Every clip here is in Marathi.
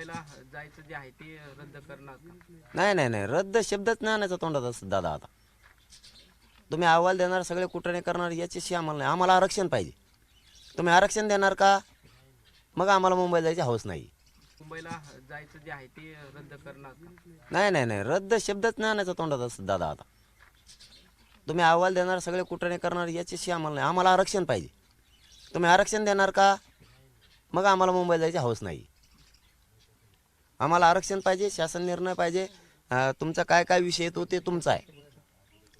मुंबईला जायचं जे आहे ते रद्द करणार? नाही नाही नाही. रद्द शब्दच नाही आणायचा तोंडात असं दादा आता. तुम्ही अहवाल देणार सगळे कुठे करणार याच्याशी आम्हाला नाही. आम्हाला आरक्षण पाहिजे. तुम्ही आरक्षण देणार का? मग आम्हाला मुंबईला जायची हौस नाही. मुंबईला जायचं जे आहे ते रद्द करणार? नाही नाही नाही. रद्द शब्दच नाही आणायचा तोंडात असं दादा आता. तुम्ही अहवाल देणार सगळे कुठे करणार याच्याशी आम्हाला नाही. आम्हाला आरक्षण पाहिजे. तुम्ही आरक्षण देणार का? मग आम्हाला मुंबईला जायची हौस नाही. आम्हाला आरक्षण पाहिजे शासन निर्णय पाहिजे. तुमचा काय काय विषय येतो ते तुमचा आहे.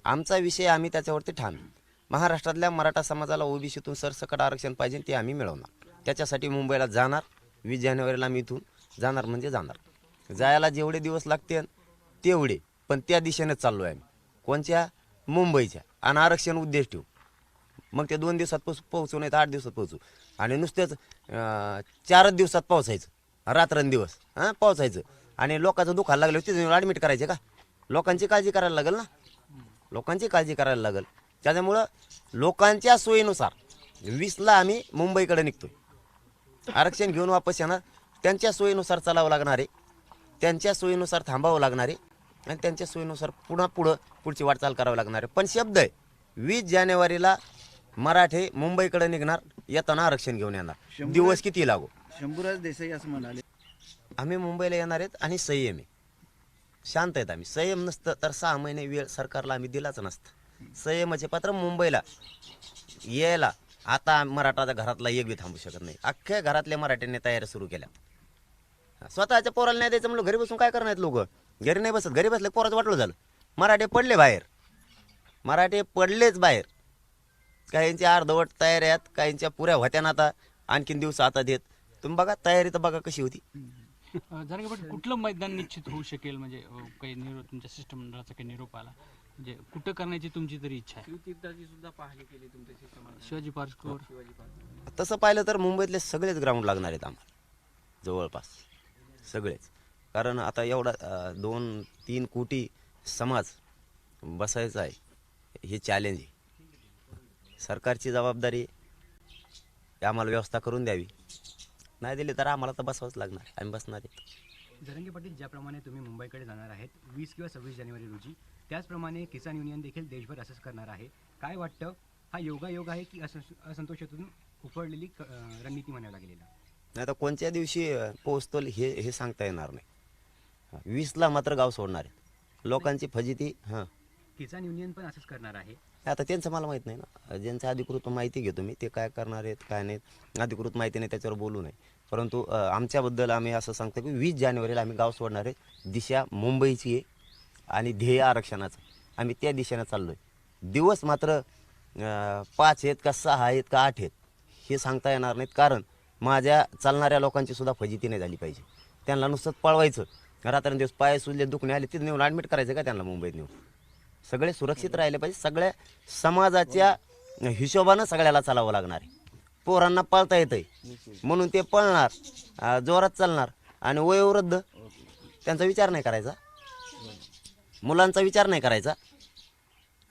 आमचा विषय आम्ही त्याच्यावरती ठाम महाराष्ट्रातल्या मराठा समाजाला ओबीसीतून सरसकट आरक्षण पाहिजे ते आम्ही मिळवणार. त्याच्यासाठी मुंबईला जाणार वीस जानेवारीला आम्ही इथून जाणार म्हणजे जाणार. जायला जेवढे दिवस लागतील तेवढे पण त्या दिशेने चाललो आहे आम्ही. कोणत्या मुंबईच्या. आणि आरक्षण उद्देश ठेवू. मग ते दोन दिवसात पोच पोहोचू नाही तर आठ दिवसात पोहोचू. आणि नुसतेच चारच दिवसात पावसायचं. रात्रंदिवस हां पावसायचं आणि लोकांचं दुखायला लागलं तिथे ॲडमिट करायचे का? लोकांची काळजी करायला लागेल ना? लोकांची काळजी करायला लागेल. त्याच्यामुळं लोकांच्या सोयीनुसार वीसला आम्ही मुंबईकडे निघतो आरक्षण घेऊन वापस येणार त्यांच्या सोयीनुसार चालावं लागणार आहे. त्यांच्या सोयीनुसार थांबावं लागणार आहे. आणि त्यांच्या सोयीनुसार पुन्हा पुढं पुढची वाटचाल करावी लागणार आहे. पण शब्द आहे वीस जानेवारीला मराठे मुंबईकडे निघणार येताना आरक्षण घेऊन येणार. दिवस किती लागो? शंभूराज देसाई असं म्हणाले. आम्ही मुंबईला येणार आहेत आणि संयम. आहे शांत आहेत आम्ही. संयम नसतं तर सहा महिने वेळ सरकारला आम्ही दिलाच नसतं. संयमाचे पात्र मुंबईला यायला आता मराठाच्या घरातला एक बी थांबू शकत नाही. अख्ख्या घरातल्या मराठ्यांनी तयारी सुरू केल्या. स्वतःच्या पोराला नाही द्यायचं म्हणलं घरी बसून काय करणार लोक? घरी नाही बसत. घरी बसले पोराचं वाटलं झालं. मराठे पडले बाहेर. मराठे पडलेच बाहेर. काहींची अर्धवट तयार आहेत काहींच्या पुऱ्या होत्या ना आता. आणखीन दिवस आता देत. तुम्ही बघा तयारी तर बघा कशी होती. जरा पण कुठलं मैदान निश्चित होऊ शकेल? म्हणजे अ, काही निरोप तुमच्या सिस्टम मंडळाचा काही निरोप आला? म्हणजे कुठं करण्याची तुमची तरी इच्छा आहे? सुद्धा पाहणी केली तुमच्या शिष्टमंडळाने. शिवाजी पार्कवर शिवाजी पार्क तसं पाहिलं तर मुंबईतले सगळेच ग्राउंड लागणार आहेत आम्हाला. जवळपास. सगळेच. कारण आता एवढा अं, दोन तीन कोटी समाज बसायचा आहे. हे चॅलेंज आहे. सरकारची जबाबदारी आहे आम्हाला व्यवस्था करून द्यावी. नाही दिली तर आम्हाला तर बसावंच लागणार. आहे. आम्ही बसणार आहे. जरंगे पाटील ज्याप्रमाणे तुम्ही मुंबईकडे जाणार आहेत वीस किंवा सव्वीस जानेवारी रोजी त्याचप्रमाणे किसान युनियन देखील देशभर असंच करणार आहे. काय वाटतं? हा योगायोग आहे की असं असंतोषातून उपडलेली क- अं, रणनीती म्हणावं लागलेला? नाही तर कोणत्या दिवशी अं, पोहोचतो हे हे सांगता येणार नाही. वीसला मात्र गाव सोडणार आहे. लोकांची फजिती हां. किसान युनियन पण असंच करणार आहे? आता त्यांचं मला माहीत नाही ना. ज्यांचं अधिकृत माहिती घेतो मी ते काय करणार आहेत काय नाहीत अधिकृत माहिती नाही त्याच्यावर बोलू नये. परंतु आमच्याबद्दल आम्ही असं सांगतो की वीस जानेवारीला आम्ही गाव सोडणार आहे. दिशा मुंबईची आहे आणि ध्येय आरक्षणाचं आम्ही त्या दिशेनं चाललो आहे दिवस मात्र पाच आहेत का सहा आहेत का आठ आहेत हे सांगता येणार नाहीत. कारण माझ्या चालणाऱ्या लोकांची सुद्धा फजिती नाही झाली पाहिजे. त्यांना नुसतं पळवायचं. रात्रंदिवस पाय सुजले दुखणे आले तिथे नेऊन ॲडमिट करायचं का त्यांना मुंबईत नेऊन? सगळे सुरक्षित राहिले पाहिजे. सगळ्या समाजाच्या हिशोबानं सगळ्याला चालावं लागणार आहे. पोरांना पळता येतंय. म्हणून ते पळणार जोरात चालणार आणि वयोवृद्ध त्यांचा विचार नाही करायचा. मुलांचा विचार नाही करायचा.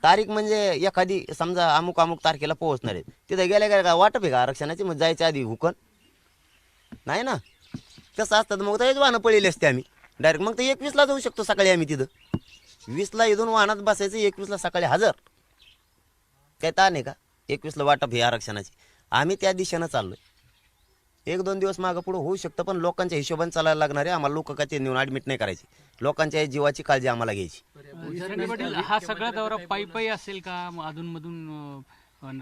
तारीख म्हणजे एखादी समजा अमुक अमुक तारखेला पोहोचणार आहे. तिथे गेल्या गेल्या का वाटप आहे का आरक्षणाची? मग जायच्या आधी हुकन. नाही ना? कसं असतं मग तर वाहनं पळले असते आम्ही. डायरेक्ट मग ते एकवीसला जाऊ शकतो सकाळी आम्ही तिथं. वीसला इथून वाहनात बसायचं एकवीसला सकाळी हजर. काय ताण आहे का? एकवीसला वाटप हे आरक्षणाची. आम्ही त्या दिशेनं चाललोय. एक दोन दिवस मागं पुढं होऊ शकतं पण लोकांच्या हिशोबाने चालायला लागणार आहे. आम्हाला लोक ते नेऊन ॲडमिट नाही करायची. लोकांच्या जीवाची काळजी आम्हाला घ्यायची. हा सगळा दौरा पायी पायी असेल का? अधून मधून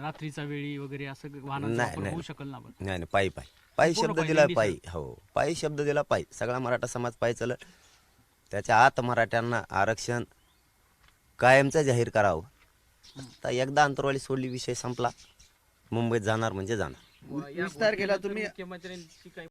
रात्रीचा वेळी वगैरे असं नाही. होऊ शकेल ना नाही नाही पायी पायी पायी शब्द दिला पायी. हो पायी शब्द दिला पायी. सगळा मराठा समाज पायी चलत. त्याच्या आत मराठ्यांना आरक्षण कायमचं जाहीर करावं. आता एकदा अंतरवाली सोडली विषय संपला. मुंबईत जाणार म्हणजे जाणार. व या वीस तारखेला गोष्टीनंतर तुम्ही- मुख्यमंत्र्यांची काही